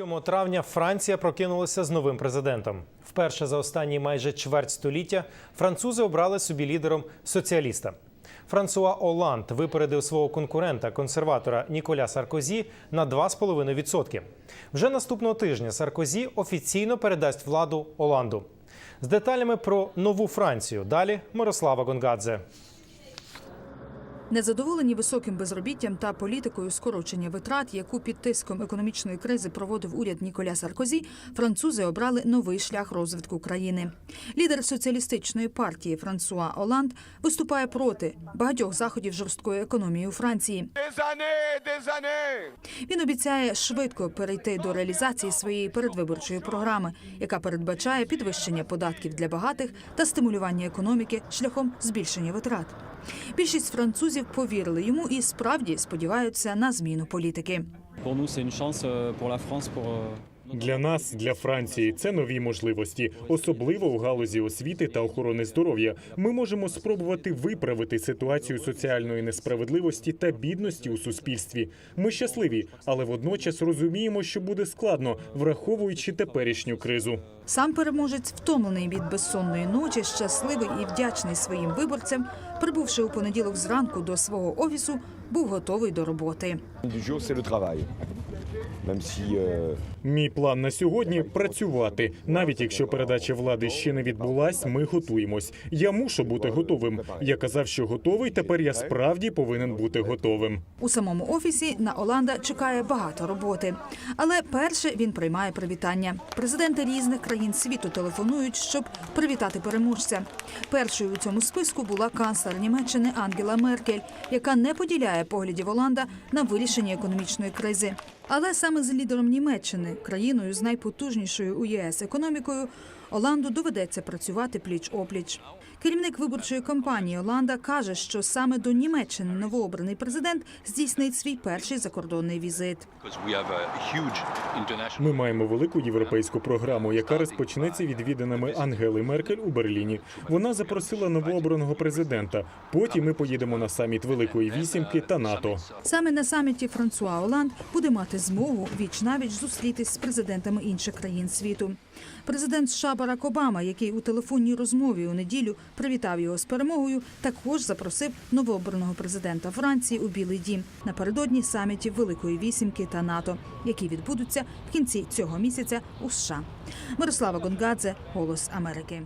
7 травня Франція прокинулася з новим президентом. Вперше за останні майже чверть століття французи обрали собі лідером соціаліста. Франсуа Оланд випередив свого конкурента, консерватора Ніколя Саркозі на 2,5%. Вже наступного тижня Саркозі офіційно передасть владу Оланду. З деталями про нову Францію далі Мирослава Гонгадзе. Незадоволені високим безробіттям та політикою скорочення витрат, яку під тиском економічної кризи проводив уряд Ніколя Саркозі, французи обрали новий шлях розвитку країни. Лідер соціалістичної партії Франсуа Оланд виступає проти багатьох заходів жорсткої економії у Франції. Він обіцяє швидко перейти до реалізації своєї передвиборчої програми, яка передбачає підвищення податків для багатих та стимулювання економіки шляхом збільшення витрат. Більшість французів повірили йому і справді сподіваються на зміну політики. Для нас, для Франції, це нові можливості, особливо у галузі освіти та охорони здоров'я. Ми можемо спробувати виправити ситуацію соціальної несправедливості та бідності у суспільстві. Ми щасливі, але водночас розуміємо, що буде складно, враховуючи теперішню кризу. Сам переможець, втомлений від безсонної ночі, щасливий і вдячний своїм виборцям, прибувши у понеділок зранку до свого офісу, був готовий до роботи. Мій план на сьогодні працювати. Навіть якщо передача влади ще не відбулась, ми готуємось. Я мушу бути готовим. Я казав, що готовий. Тепер я справді повинен бути готовим. У самому офісі на Оланда чекає багато роботи. Але перше він приймає привітання. Президенти різних країн світу телефонують, щоб привітати переможця. Першою у цьому списку була канцлер Німеччини Ангела Меркель, яка не поділяє поглядів Оланда на вирішення економічної кризи. Але саме з лідером Німеччини, країною з найпотужнішою у ЄС економікою, Оланду доведеться працювати пліч опліч. Керівник виборчої кампанії Оланда каже, що саме до Німеччини новообраний президент здійснить свій перший закордонний візит. Ми маємо велику європейську програму, яка розпочнеться відвіданими Ангели Меркель у Берліні. Вона запросила новообраного президента. Потім ми поїдемо на саміт Великої вісімки та НАТО. Саме на саміті Франсуа Оланд буде мати змогу віч навіч зустрітись з президентами інших країн світу. Президент США Барак Обама, який у телефонній розмові у неділю привітав його з перемогою, також запросив новообраного президента Франції у Білий Дім напередодні самітів Великої вісімки та НАТО, які відбудуться в кінці цього місяця у США. Мирослава Гонгадзе, Голос Америки.